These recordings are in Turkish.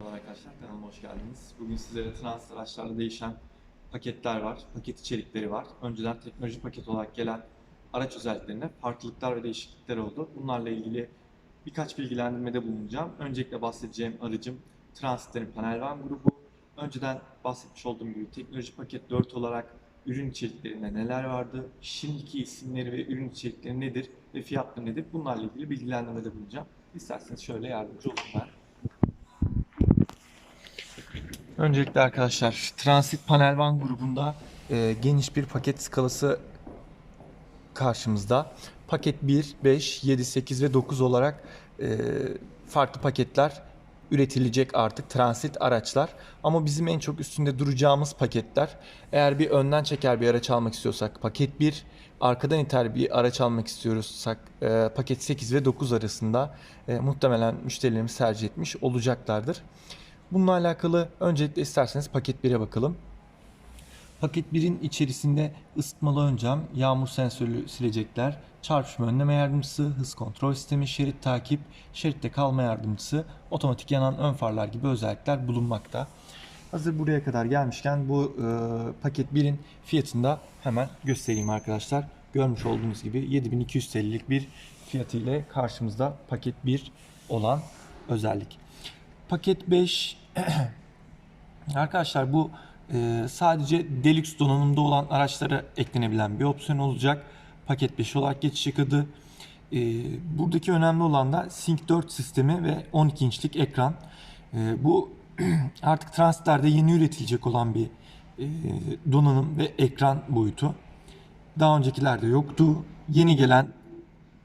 Merhaba arkadaşlar kanalıma hoş geldiniz. Bugün sizlere trans araçlarla değişen paketler var, paket içerikleri var. Önceden teknoloji paket olarak gelen araç özelliklerinde farklılıklar ve değişiklikler oldu. Bunlarla ilgili birkaç bilgilendirmede bulunacağım. Öncelikle bahsedeceğim aracım Transit'lerin Panel Van grubu. Önceden bahsetmiş olduğum gibi teknoloji paket 4 olarak ürün içeriklerinde neler vardı, şimdiki isimleri ve ürün içerikleri nedir ve fiyatları nedir bunlarla ilgili bilgilendirmede bulunacağım. İsterseniz şöyle yardımcı olun ben. Öncelikle arkadaşlar Transit Panel Van grubunda e, geniş bir paket skalası karşımızda. Paket 1, 5, 7, 8 ve 9 olarak e, farklı paketler üretilecek artık transit araçlar. Ama bizim en çok üstünde duracağımız paketler eğer bir önden çeker bir araç almak istiyorsak paket 1, arkadan iter bir araç almak istiyorsak e, paket 8 ve 9 arasında e, muhtemelen müşterilerimiz tercih etmiş olacaklardır. Bununla alakalı öncelikle isterseniz paket 1'e bakalım. Paket 1'in içerisinde ısıtmalı ön cam, yağmur sensörlü silecekler, çarpışma önleme yardımcısı, hız kontrol sistemi, şerit takip, şeritte kalma yardımcısı, otomatik yanan ön farlar gibi özellikler bulunmakta. Hazır buraya kadar gelmişken bu e, paket 1'in fiyatını da hemen göstereyim arkadaşlar. Görmüş olduğunuz gibi 7200 TL'lik bir fiyatı ile karşımızda paket 1 olan özellik. Paket 5 arkadaşlar bu e, sadece deluxe donanımda olan araçlara eklenebilen bir opsiyon olacak. Paket 5 olarak geçecek adı. E, buradaki önemli olan da Sync 4 sistemi ve 12 inçlik ekran. E, bu artık transitlerde yeni üretilecek olan bir e, donanım ve ekran boyutu. Daha öncekilerde yoktu. Yeni gelen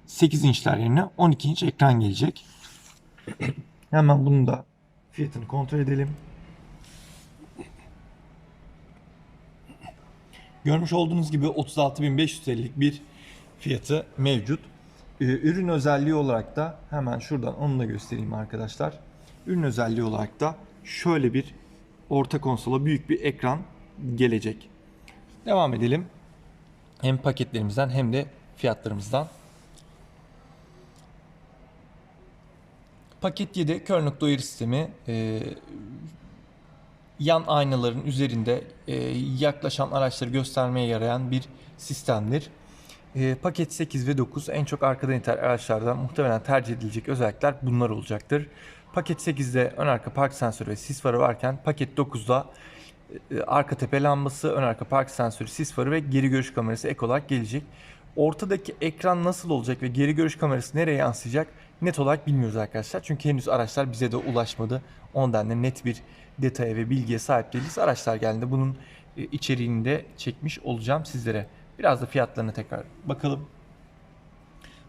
8 inçler yerine 12 inç ekran gelecek. Hemen bunu da fiyatını kontrol edelim. Görmüş olduğunuz gibi 36.500 TL'lik bir fiyatı mevcut. Ee, Ürün özelliği olarak da hemen şuradan onu da göstereyim arkadaşlar. Ürün özelliği olarak da şöyle bir orta konsola büyük bir ekran gelecek. Devam edelim. Hem paketlerimizden hem de fiyatlarımızdan. Paket 7 kör nokta sistemi e, yan aynaların üzerinde e, yaklaşan araçları göstermeye yarayan bir sistemdir. E, paket 8 ve 9 en çok arkadan iter araçlardan muhtemelen tercih edilecek özellikler bunlar olacaktır. Paket 8'de ön arka park sensörü ve sis farı varken paket 9'da e, arka tepe lambası, ön arka park sensörü, sis farı ve geri görüş kamerası ek olarak gelecek. Ortadaki ekran nasıl olacak ve geri görüş kamerası nereye yansıyacak net olarak bilmiyoruz arkadaşlar. Çünkü henüz araçlar bize de ulaşmadı. Ondan da net bir detaya ve bilgiye sahip değiliz. Araçlar geldiğinde bunun e, içeriğini de çekmiş olacağım sizlere. Biraz da fiyatlarına tekrar bakalım.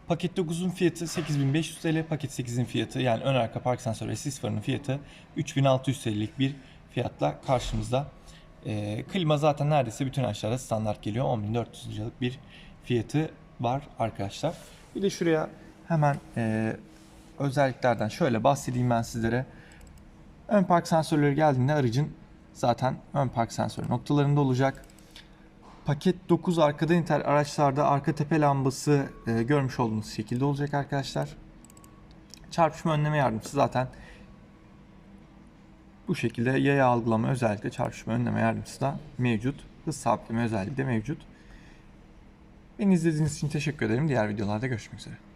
Paket 9'un fiyatı 8500 TL, paket 8'in fiyatı yani ön arka park sensörü ve sis farının fiyatı 3600 TL'lik bir fiyatla karşımızda. E, klima zaten neredeyse bütün araçlarda standart geliyor. 10.400 liralık bir fiyatı var arkadaşlar. Bir de şuraya hemen e, özelliklerden şöyle bahsedeyim ben sizlere. Ön park sensörleri geldiğinde aracın zaten ön park sensörü noktalarında olacak. Paket 9 arkadan iter araçlarda arka tepe lambası e, görmüş olduğunuz şekilde olacak arkadaşlar. Çarpışma önleme yardımcısı zaten bu şekilde yaya algılama özellikle çarpışma önleme yardımcısı da mevcut. Hız sabitleme özelliği de mevcut. Beni izlediğiniz için teşekkür ederim. Diğer videolarda görüşmek üzere.